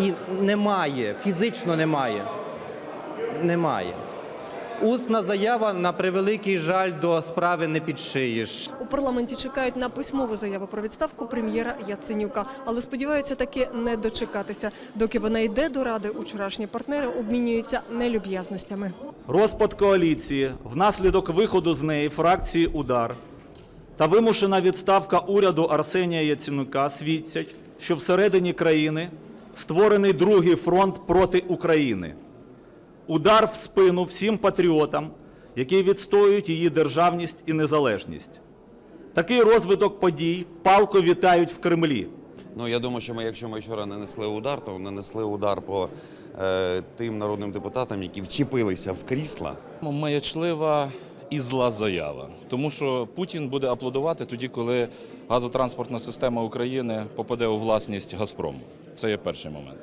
і немає, фізично немає. Немає. Усна заява на превеликий жаль до справи не підшиєш. У парламенті чекають на письмову заяву про відставку прем'єра Яценюка, але сподіваються таки не дочекатися. Доки вона йде до ради, учорашні партнери обмінюються нелюб'язностями. Розпад коаліції внаслідок виходу з неї фракції Удар та вимушена відставка уряду Арсенія Яценюка свідчать, що всередині країни створений другий фронт проти України. Удар в спину всім патріотам, які відстоюють її державність і незалежність. Такий розвиток подій палко вітають в Кремлі. Ну я думаю, що ми, якщо ми вчора не несли удар, то нанесли удар по е, тим народним депутатам, які вчепилися в крісла. Маячлива і зла заява, тому що Путін буде аплодувати тоді, коли газотранспортна система України попаде у власність Газпрому. Це є перший момент.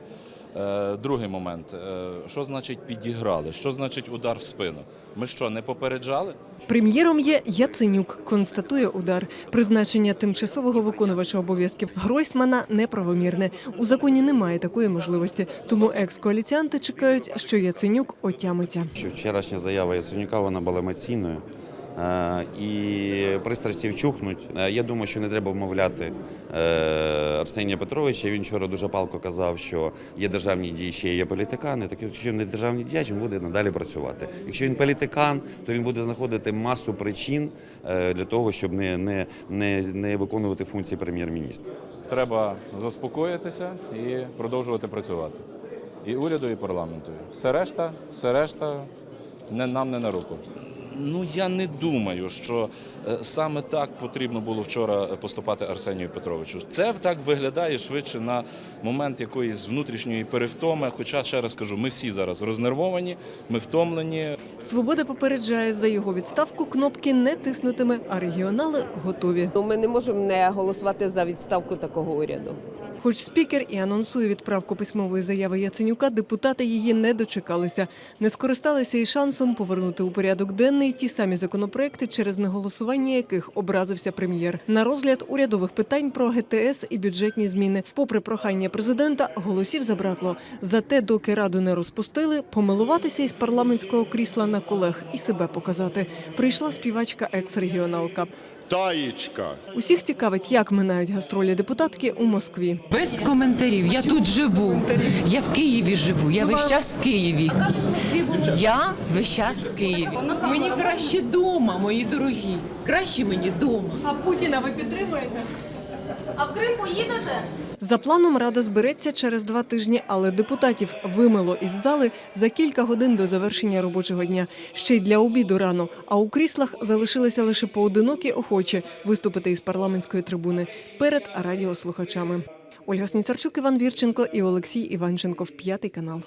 Е, Другий момент, Е, що значить підіграли? Що значить удар в спину? Ми що, не попереджали? Прем'єром є Яценюк, констатує удар. Призначення тимчасового виконувача обов'язків Гройсмана неправомірне. У законі немає такої можливості, тому екс-коаліціанти чекають, що Яценюк отямиться. Що вчорашня заява Яценюка вона була емоційною. Е, і пристрасті вчухнуть. Е, Я думаю, що не треба вмовляти е, Арсенія Петровича. Він вчора дуже палко казав, що є державні діячі, є політикани. Так якщо не державний діяч, він буде надалі працювати. Якщо він політикан, то він буде знаходити масу причин для того, щоб не, не, не, не виконувати функції прем'єр-міністра. Треба заспокоїтися і продовжувати працювати. І уряду, і парламенту. Все решта, все решта не, нам не на руку. Ну я не думаю, що е, саме так потрібно було вчора поступати Арсенію Петровичу. Це так виглядає швидше на момент якоїсь внутрішньої перевтоми. Хоча ще раз кажу, ми всі зараз рознервовані, ми втомлені. Свобода попереджає за його відставку. Кнопки не тиснутиме, а регіонали готові. Ну, Ми не можемо не голосувати за відставку такого уряду. Хоч спікер і анонсує відправку письмової заяви Яценюка, депутати її не дочекалися. Не скористалися і шансом повернути у порядок денний ті самі законопроекти, через неголосування яких образився прем'єр. На розгляд урядових питань про ГТС і бюджетні зміни. Попри прохання президента, голосів забракло. Зате, доки раду не розпустили, помилуватися із парламентського крісла на колег і себе показати. Прийшла співачка екс-регіоналка. Таєчка. Усіх цікавить, як минають гастролі депутатки у Москві. Без коментарів. Я тут живу. Я в Києві живу. Я весь час в Києві. Я весь час в Києві. Мені краще дома, мої дорогі. Краще мені дома. А Путіна ви підтримуєте? А в Крим поїдете? За планом рада збереться через два тижні, але депутатів вимило із зали за кілька годин до завершення робочого дня. Ще й для обіду рано. А у кріслах залишилися лише поодинокі охочі виступити із парламентської трибуни перед радіослухачами. Ольга Сніцарчук, Іван Вірченко і Олексій Іванченко п'ятий канал.